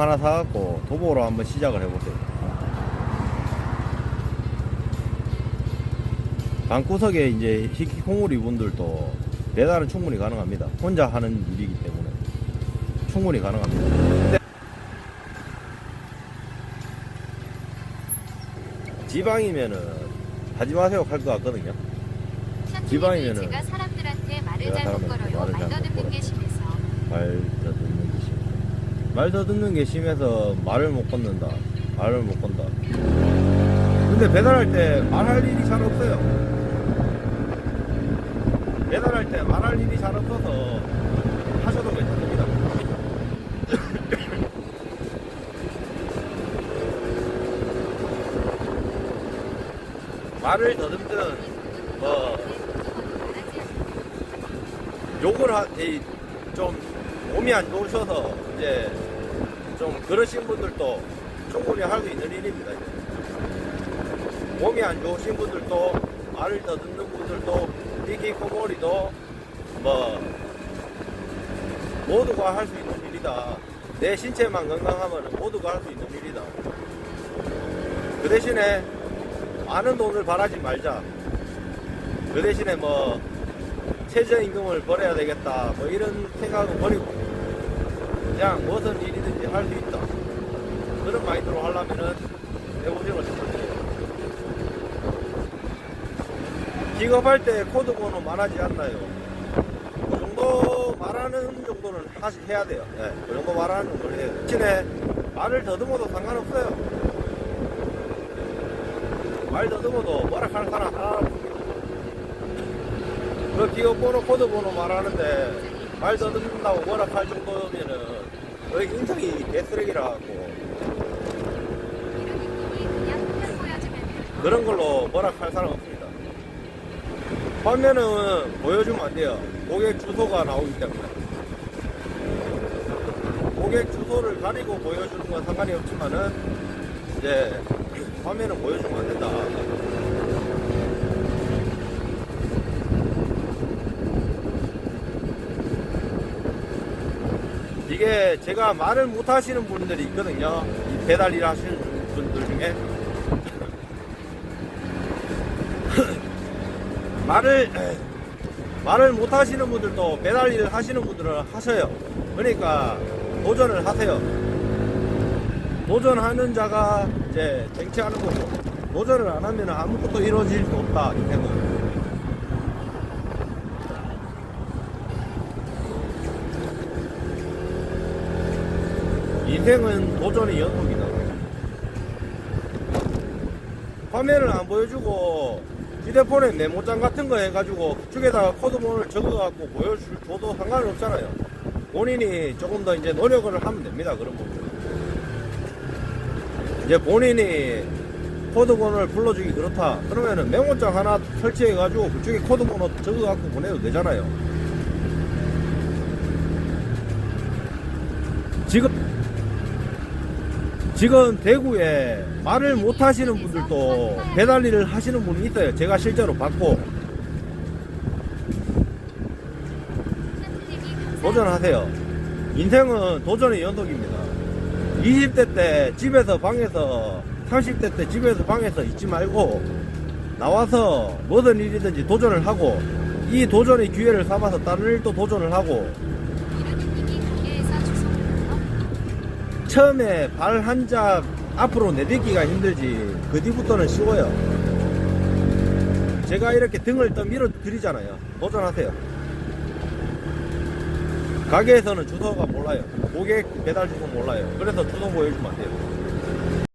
하나 사갖고 도보로 한번 시작을 해보세요. 방구석에 이제 히키코모리 분들도 배달은 충분히 가능합니다. 혼자 하는 일이기 때문에 충분히 가능합니다. 지방이면은 하지 마세요 할 것 같거든요. 지방이면은 제가 사람들한테 말을 내가 잘못 사람한테 걸어요. 말 잘못 더듬는 게. 심해서. 말. 말 더듬는 게 심해서 말을 못 건는다. 말을 못 건다. 근데 배달할 때 말할 일이 잘 없어요. 배달할 때 말할 일이 잘 없어서 하셔도 괜찮습니다. 말을 더듬든 뭐 욕을 하, 이, 좀 몸이 안 좋으셔서 이제 좀 그러신 분들도 충분히 할 수 있는 일입니다. 이제. 몸이 안 좋으신 분들도 말을 더듬는 분들도 히키코모리도 뭐 모두가 할 수 있는 일이다. 내 신체만 건강하면 모두가 할 수 있는 일이다. 그 대신에 많은 돈을 바라지 말자. 그 대신에 뭐 최저임금을 벌어야 되겠다 뭐 이런 생각은 버리고 그냥 무슨 일이든지 할 수 있다. 그런 마인드로 하려면은 내 오징을 추천드려요. 기업할 때 코드 번호 말하지 않나요? 그 정도 말하는 정도는 하시, 해야 돼요. 네, 그 정도 말하는 정도는 해야 돼요. 대신에 말을 더듬어도 상관없어요. 말 더듬어도 뭐라 하는 사람 하나 그 기업 번호, 코드 번호 말하는데 말 더듬는다고 뭐라 할 정도면은 거의 인성이 개쓰레기라 갖고 그냥 그냥 보여주면 돼요. 그런 걸로 뭐라 할 사람 없습니다. 화면은 보여주면 안 돼요. 고객 주소가 나오기 때문에. 고객 주소를 가리고 보여주는 건 상관이 없지만은 이제 화면은 보여주면 안 된다. 이게 제가 말을 못 하시는 분들이 있거든요. 이 배달 일 하시는 분들 중에. 말을 말을 못 하시는 분들도 배달 일을 하시는 분들은 하셔요. 그러니까 도전을 하세요. 도전하는 자가 이제 쟁취하는 거고 도전을 안 하면 아무것도 이루어질 수 없다 이 생각. 인생은 도전의 연속이다. 화면을 안 보여주고 휴대폰에 메모장 같은 거 해가지고 그쪽에다가 코드본을 적어갖고 보여줘도 상관은 없잖아요. 본인이 조금 더 이제 노력을 하면 됩니다. 그런 부분. 이제 본인이 코드본을 불러주기 그렇다. 그러면은 메모장 하나 설치해가지고 그쪽에 코드번호 적어갖고 보내도 되잖아요. 지금 지금 대구에 말을 못 하시는 분들도 배달 일을 하시는 분이 있어요. 제가 실제로 봤고 도전하세요. 인생은 도전의 연속입니다. 20대 때 집에서 방에서 30대 때 집에서 방에서 있지 말고 나와서 뭐든 일이든지 도전을 하고 이 도전의 기회를 삼아서 다른 일도 도전을 하고 처음에 발한짝 앞으로 내딛기가 힘들지 그 뒤부터는 쉬워요. 제가 이렇게 등을 떠 밀어 드리잖아요. 도전하세요. 가게에서는 주소가 몰라요. 고객 배달 주소 몰라요. 그래서 주소 보여주면 안 돼요